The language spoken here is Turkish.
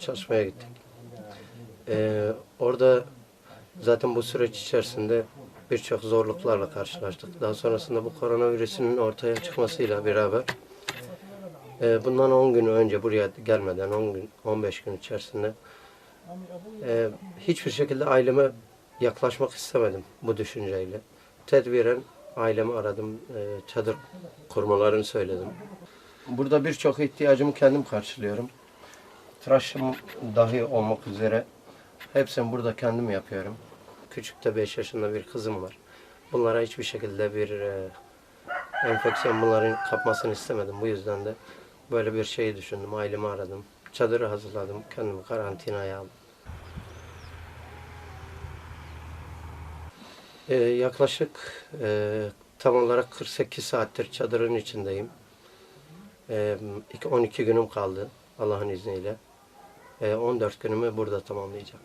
çalışmaya gittik. Ee, orada zaten bu süreç içerisinde birçok zorluklarla karşılaştık. Daha sonrasında bu koronavirüsünün ortaya çıkmasıyla beraber e, bundan 10 gün önce buraya gelmeden 10 gün 15 gün içerisinde e, hiçbir şekilde aileme yaklaşmak istemedim bu düşünceyle. Tedbiren ailemi aradım, e, çadır kurmalarını söyledim. Burada birçok ihtiyacımı kendim karşılıyorum. Tıraşım dahi olmak üzere hepsini burada kendim yapıyorum. Küçük de 5 yaşında bir kızım var. Bunlara hiçbir şekilde bir e, enfeksiyon bunların kapmasını istemedim. Bu yüzden de böyle bir şeyi düşündüm. Ailemi aradım. Çadırı hazırladım. Kendimi karantinaya aldım. Ee, yaklaşık e, tam olarak 48 saattir çadırın içindeyim. Ee, iki- 12 günüm kaldı Allah'ın izniyle. Ee, 14 günümü burada tamamlayacağım.